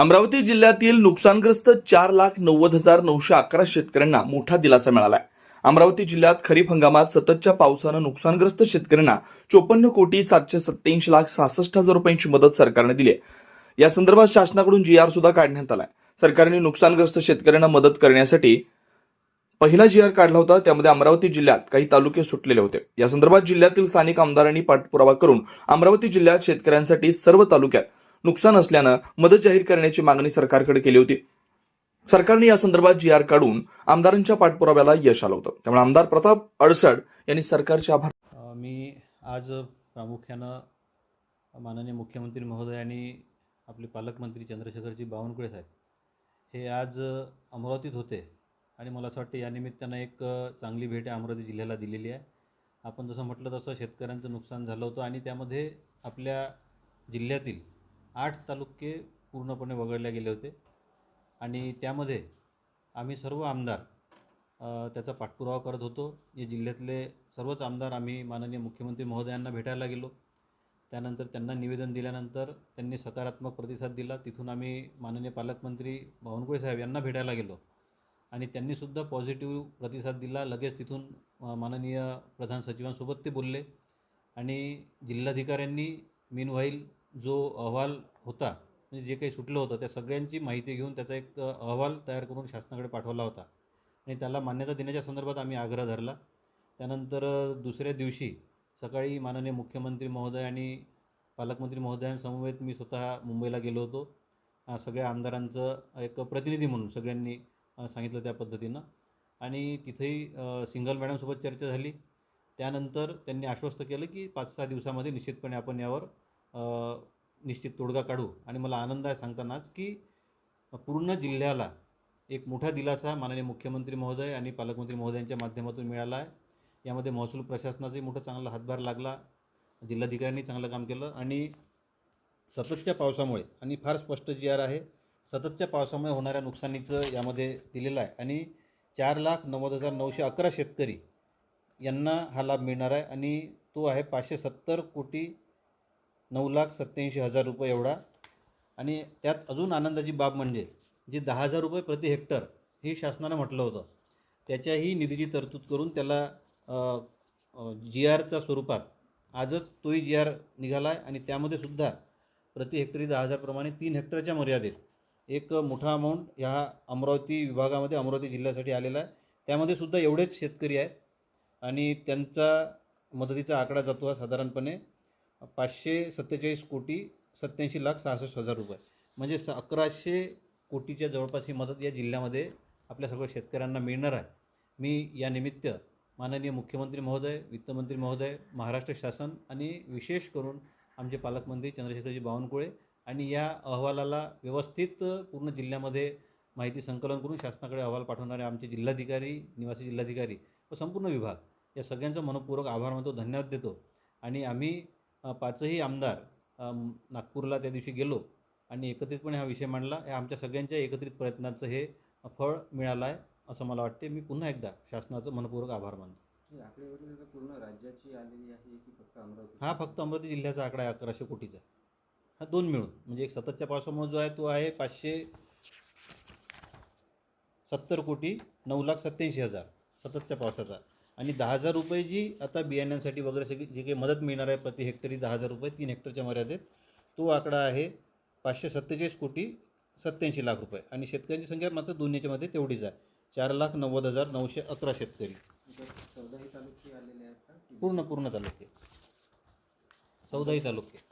अमरावती जिल्ह्यातील नुकसानग्रस्त चार लाख नव्वद हजार नऊशे अकरा शेतकऱ्यांना मोठा दिलासा मिळालाय. अमरावती जिल्ह्यात खरीप हंगामात सततच्या पावसानं नुकसानग्रस्त शेतकऱ्यांना चोपन्न कोटी सातशे सत्याऐंशी लाख सहासष्ट हजार रुपयांची मदत सरकारने दिली आहे. या संदर्भात शासनाकडून जी आर सुद्धा काढण्यात आलाय. सरकारने नुकसानग्रस्त शेतकऱ्यांना मदत करण्यासाठी पहिला जी आर काढला होता त्यामध्ये अमरावती जिल्ह्यात काही तालुके सुटलेले होते. या संदर्भात जिल्ह्यातील स्थानिक आमदारांनी पाठपुरावा करून अमरावती जिल्ह्यात शेतकऱ्यांसाठी सर्व तालुक्यात नुकसान असल्यानं मदत जाहीर करण्याची मागणी सरकारकडे केली होती. सरकारने या संदर्भात जी आर काढून आमदारांच्या पाठपुराव्याला यश आलं होतं. त्यामुळे आमदार प्रताप अडसड यांनी सरकारचे आभार मी आज प्रामुख्यानं माननीय मुख्यमंत्री महोदय आपले पालकमंत्री चंद्रशेखरजी बावनकुळे साहेब हे आज अमरावतीत होते आणि मला असं वाटतं या निमित्तानं एक चांगली भेट अमरावती जिल्ह्याला दिलेली आहे. आपण जसं म्हटलं तसं शेतकऱ्यांचं नुकसान झालं होतं आणि त्यामध्ये आपल्या जिल्ह्यातील आठ तालुके पूर्णपणे वगळले गेले होते. आणि त्यामध्ये आम्ही सर्व आमदार त्याचा पाठपुरावा करत होतो. या जिल्ह्यातले सर्वच आमदार आम्ही माननीय मुख्यमंत्री महोदयांना भेटायला गेलो. त्यानंतर त्यांना निवेदन दिल्यानंतर त्यांनी सकारात्मक प्रतिसाद दिला. तिथून आम्ही माननीय पालकमंत्री बावनकुळे साहेब यांना भेटायला गेलो. आणि त्यांनीसुद्धा पॉझिटिव्ह प्रतिसाद दिला. लगेच तिथून माननीय प्रधान सचिवांसोबत ते बोलले. आणि जिल्हाधिकाऱ्यांनी मीनवाईल जो अहवाल होता म्हणजे जे काही सुटलं होतं त्या सगळ्यांची माहिती घेऊन त्याचा एक अहवाल तयार करून शासनाकडे पाठवला होता. आणि त्याला मान्यता देण्याच्या संदर्भात आम्ही आग्रह धरला. त्यानंतर दुसऱ्या दिवशी सकाळी माननीय मुख्यमंत्री महोदय आणि पालकमंत्री महोदयांसमवेत मी स्वतः मुंबईला गेलो होतो. सगळ्या आमदारांचं एक प्रतिनिधी म्हणून सगळ्यांनी सांगितलं त्या पद्धतीनं. आणि तिथेही सिंगल मॅडमसोबत चर्चा झाली. त्यानंतर त्यांनी आश्वस्त केलं की पाच सहा दिवसामध्ये निश्चितपणे आपण यावर निश्चित तोडगा काढू. आणि मला आनंद आहे सांगतानाच की पूर्ण जिल्ह्याला एक मोठा दिलासा माननीय मुख्यमंत्री महोदय आणि पालकमंत्री महोदयांच्या माध्यमातून मिळाला आहे. यामध्ये महसूल प्रशासनाचाही मोठा चांगला हातभार लागला. जिल्हाधिकाऱ्यांनी चांगलं काम केलं आणि सततच्या पावसामुळे आणि फार स्पष्ट जी आर आहे सततच्या पावसामुळे होणाऱ्या नुकसानीचं यामध्ये दिलेलं आहे. आणि चार लाख नव्वद हजार नऊशे अकरा शेतकरी यांना हा लाभ मिळणार आहे आणि तो आहे पाचशे सत्तर कोटी नऊ लाख सत्याऐंशी हजार रुपये एवढा. आणि त्यात अजून आनंदाची बाब म्हणजे जी दहा हजार रुपये प्रति हेक्टर हे शासनानं म्हटलं होतं त्याच्याही निधीची तरतूद करून त्याला जी आरच्या स्वरूपात आजच तोही जी आर निघाला आहे आणि त्यामध्ये सुद्धा प्रति हेक्टरी दहा हजारप्रमाणे तीन हेक्टरच्या मर्यादेत एक मोठा अमाऊंट ह्या अमरावती विभागामध्ये अमरावती जिल्ह्यासाठी आलेला आहे. त्यामध्ये सुद्धा एवढेच शेतकरी आहेत. आणि त्यांचा मदतीचा आकडा जातो हा साधारणपणे पाचशे सत्तेचाळीस कोटी सत्याऐंशी लाख सहासष्ट हजार रुपये. म्हणजे स अकराशे कोटीच्या जवळपास ही मदत या जिल्ह्यामध्ये आपल्या सर्व शेतकऱ्यांना मिळणार आहे. मी या निमित्त माननीय मुख्यमंत्री महोदय वित्तमंत्री महोदय महाराष्ट्र शासन आणि विशेष करून आमचे पालकमंत्री चंद्रशेखरजी बावनकुळे आणि या अहवालाला व्यवस्थित पूर्ण जिल्ह्यामध्ये माहिती संकलन करून शासनाकडे अहवाल पाठवणारे आमचे जिल्हाधिकारी निवासी जिल्हाधिकारी व संपूर्ण विभाग या सगळ्यांचा मनपूर्वक आभार मानतो धन्यवाद देतो. आणि आम्ही पाचही आमदार नागपूरला त्या दिवशी गेलो आणि एकत्रितपणे हा विषय मांडला. या आमच्या सगळ्यांच्या एकत्रित प्रयत्नाचं हे फळ मिळालं आहे असं मला वाटते मी पुन्हा एकदा शासनाचं मनपूर्वक आभार मानतो. पूर्ण राज्याची आलेली आहे की फक्त अमरावती? हा फक्त अमरावती जिल्ह्याचा आकडा आहे अकराशे कोटीचा. हा दोन मिळून. म्हणजे एक सततच्या पावसामुळे जो आहे तो आहे पाचशे सत्तर कोटी नऊ लाख सत्याऐंशी हजार सततच्या पावसाचा. आणि दहा हजार रुपये जी आता बियाण्यांसाठी वगैरे सगळी जी काही मदत मिळणार आहे प्रति हेक्टरी दहा हजार रुपये तीन हेक्टरच्या मर्यादेत तो आकडा आहे पाचशे सत्तेचाळीस कोटी सत्याऐंशी लाख रुपये. आणि शेतकऱ्यांची संख्या मात्र दोन्हीच्यामध्ये तेवढीच आहे. चार लाख नव्वद हजार नऊशे अकरा शेतकरी. चौदाही तालुके आलेले आहेत का की? पूर्ण पूर्ण तालुके. चौदाही तालुके.